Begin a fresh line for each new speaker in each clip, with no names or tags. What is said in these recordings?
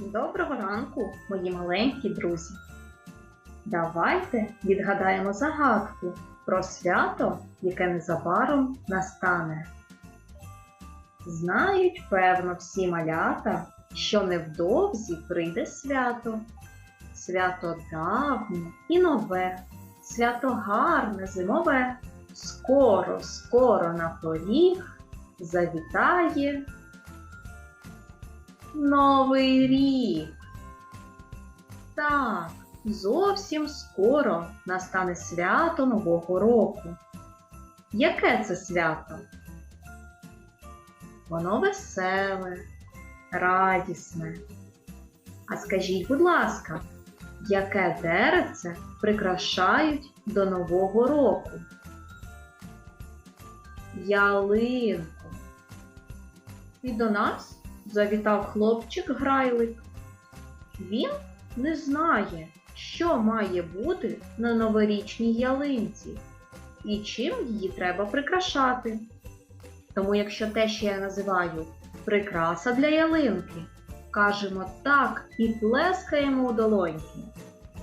Доброго ранку, мої маленькі друзі. Давайте відгадаємо загадку про свято, яке незабаром настане. Знають, певно, всі малята, що невдовзі прийде свято. Свято давнє і нове, свято гарне зимове. Скоро, скоро на поріг завітає Новий рік. Так, зовсім скоро настане свято Нового року. Яке це свято? Воно веселе, радісне. А скажіть, будь ласка, яке деревце прикрашають до Нового року? Ялинку. І до нас завітав хлопчик Грайлик. Він не знає, що має бути на новорічній ялинці і чим її треба прикрашати. Тому, якщо те, що я називаю прикраса для ялинки, кажемо так і плескаємо у долоньки.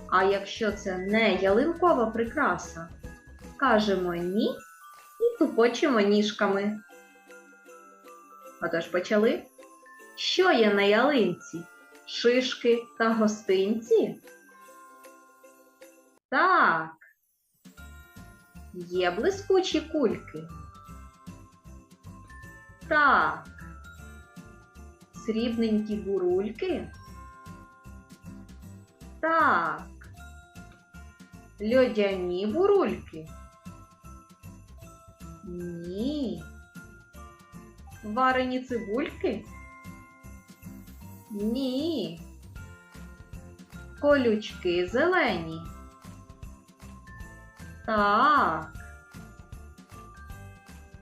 А якщо це не ялинкова прикраса, кажемо ні і тупочемо ніжками. Отож почали. Що є на ялинці? Шишки та гостинці? Так. Є блискучі кульки. Так. Срібненькі бурульки? Так. Льодяні бурульки? Ні. Варені цибульки? Ні. Колючки зелені. Так.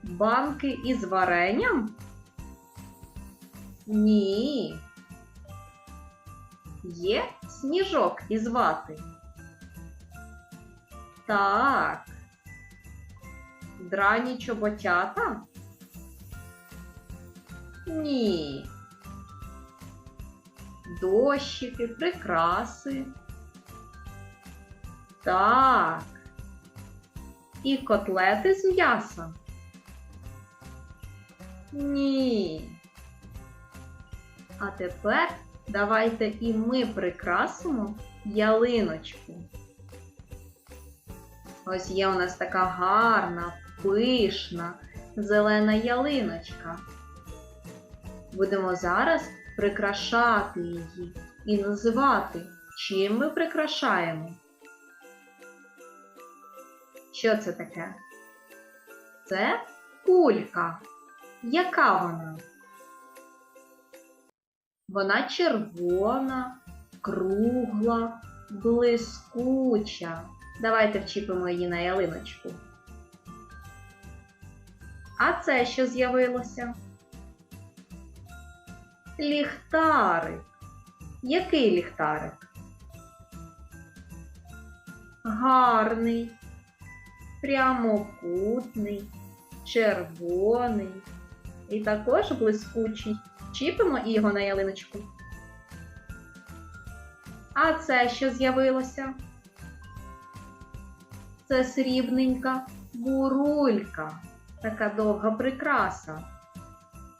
Банки із варенням? Ні. Є сніжок із вати? Так. Драні чоботята? Ні дощики, прикраси. Так. І котлети з м'ясом? Ні. А тепер давайте і ми прикрасимо ялиночку. Ось є у нас така гарна, пишна, зелена ялиночка. Будемо зараз прикрашати її і називати, чим ми прикрашаємо. Що це таке? Це кулька. Яка вона? Вона червона, кругла, блискуча. Давайте вчіпимо її на ялиночку. А це що з'явилося? Ліхтарик. Який ліхтарик? Гарний, прямокутний, червоний і також блискучий. Чіпимо його на ялиночку. А це що з'явилося? Це срібненька бурулька, така довга прикраса.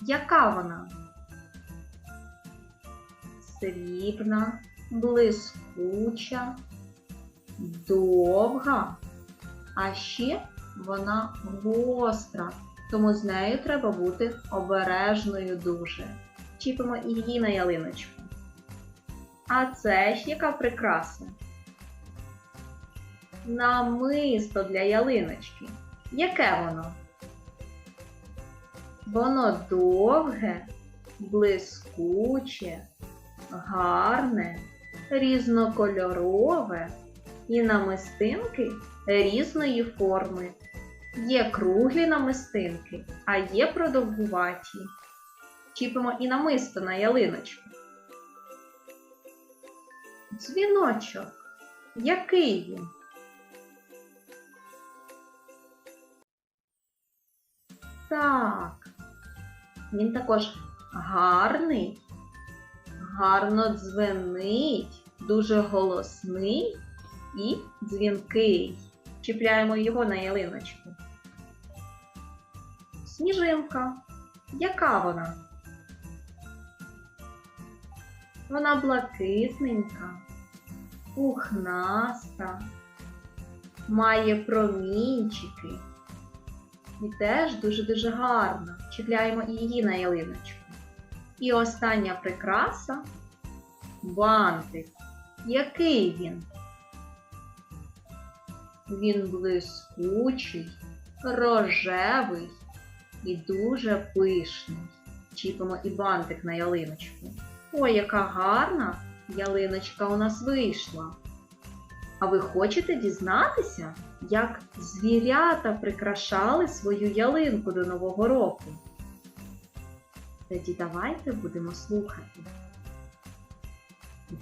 Яка вона? Срібна, блискуча, довга, а ще вона гостра, тому з нею треба бути обережною дуже. Чіпимо її на ялиночку. А це ж яка прикраса? Намисто для ялиночки. Яке воно? Воно довге, блискуче, гарне, різнокольорове і намистинки різної форми. Є круглі намистинки, а є продовгуваті. Чіпимо і намисто на ялиночку. Дзвіночок. Який він? Так, він також гарний гарно дзвенить, дуже голосний і дзвінкий. Чіпляємо його на ялиночку. Сніжинка. Яка вона? Вона блакитненька, пухнаста, має промінчики. І теж дуже-дуже гарно. Чіпляємо її на ялиночку. І остання прикраса бантик. Який він? Він блискучий, рожевий і дуже пишний. Чіпимо і бантик на ялиночку. Ой, яка гарна ялиночка у нас вийшла. А ви хочете дізнатися, як звірята прикрашали свою ялинку до Нового року? Тоді давайте будемо слухати.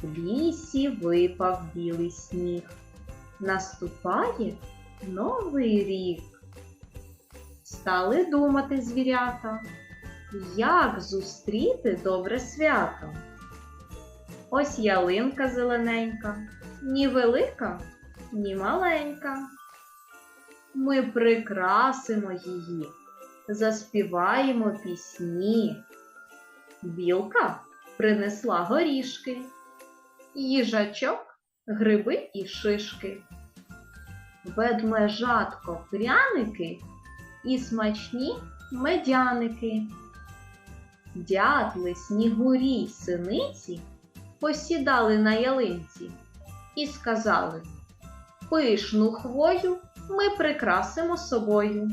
В лісі випав білий сніг. Наступає новий рік. Стали думати звірята, як зустріти добре свято. Ось ялинка зелененька, ні велика, ні маленька. Ми прикрасимо її, заспіваємо пісні. Білка принесла горішки, їжачок гриби і шишки, ведмежатко пряники і смачні медяники. Дятли, снігурі й синиці посідали на ялинці і сказали Пишну хвою ми прикрасимо собою.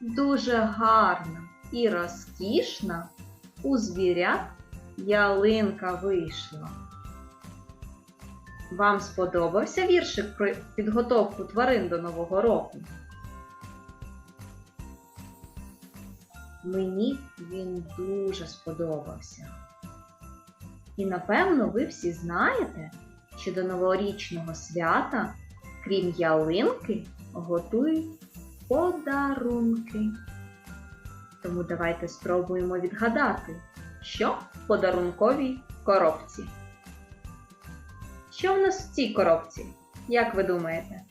Дуже гарна і розкішна у звірят ялинка вийшла. Вам сподобався віршик про підготовку тварин до Нового року? Мені він дуже сподобався. І напевно ви всі знаєте, що до новорічного свята, крім ялинки, готують подарунки. Тому давайте спробуємо відгадати, що в подарунковій коробці. Що в нас в цій коробці? Як ви думаєте?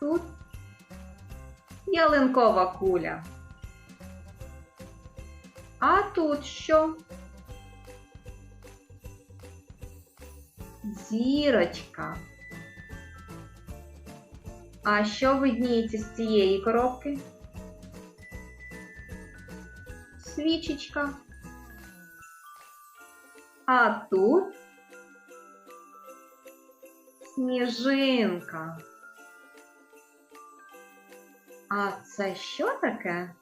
Тут ялинкова куля. А тут що? Зірочка. А що видніється з цієї коробки? Свічечка. А тут сніжинка. А це що таке?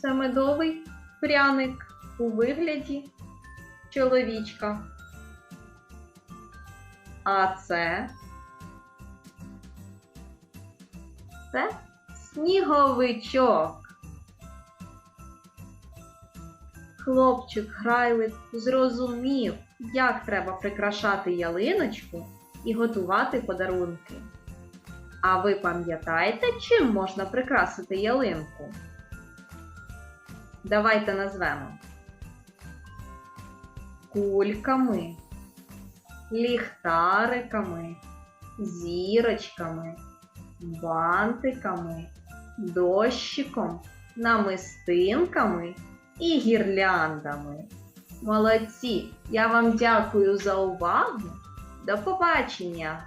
Це медовий пряник у вигляді чоловічка. А це це сніговичок. Хлопчик грайлик зрозумів, як треба прикрашати ялиночку і готувати подарунки. А ви пам'ятаєте, чим можна прикрасити ялинку? Давайте назвемо кульками, ліхтариками, зірочками, бантиками, дощиком, намистинками і гірляндами. Молодці! Я вам дякую за увагу. До побачення!